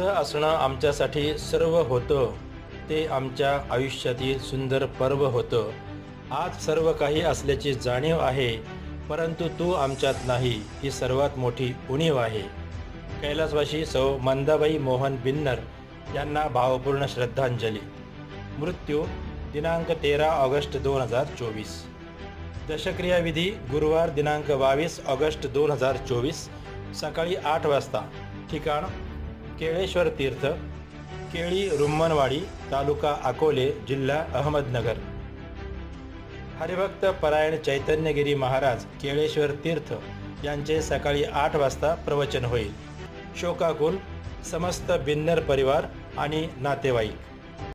असणं आमच्यासाठी सर्व होतं. ते आमच्या आयुष्यातील सुंदर पर्व होतं. आज सर्व काही असल्याची जाणीव आहे परंतु तू आमच्यात नाही ही सर्वात मोठी उणीव आहे. कैलासवासी सौ मंदाबाई मोहन बिन्नर यांना भावपूर्ण श्रद्धांजली. मृत्यू दिनांक तेरा ऑगस्ट दोन हजार चोवीस. दशक्रियाविधी गुरुवार दिनांक बावीस ऑगस्ट दोन हजार चोवीस सकाळी आठ वाजता. ठिकाण केळेश्वर तीर्थ केळी रुम्मनवाडी तालुका अकोले जिल्हा अहमदनगर. हरिभक्त परायण चैतन्यगिरी महाराज केळेश्वर तीर्थ यांचे सकाळी आठ वाजता प्रवचन होईल. शोकाकुल समस्त बिन्नर परिवार आणि नातेवाईक.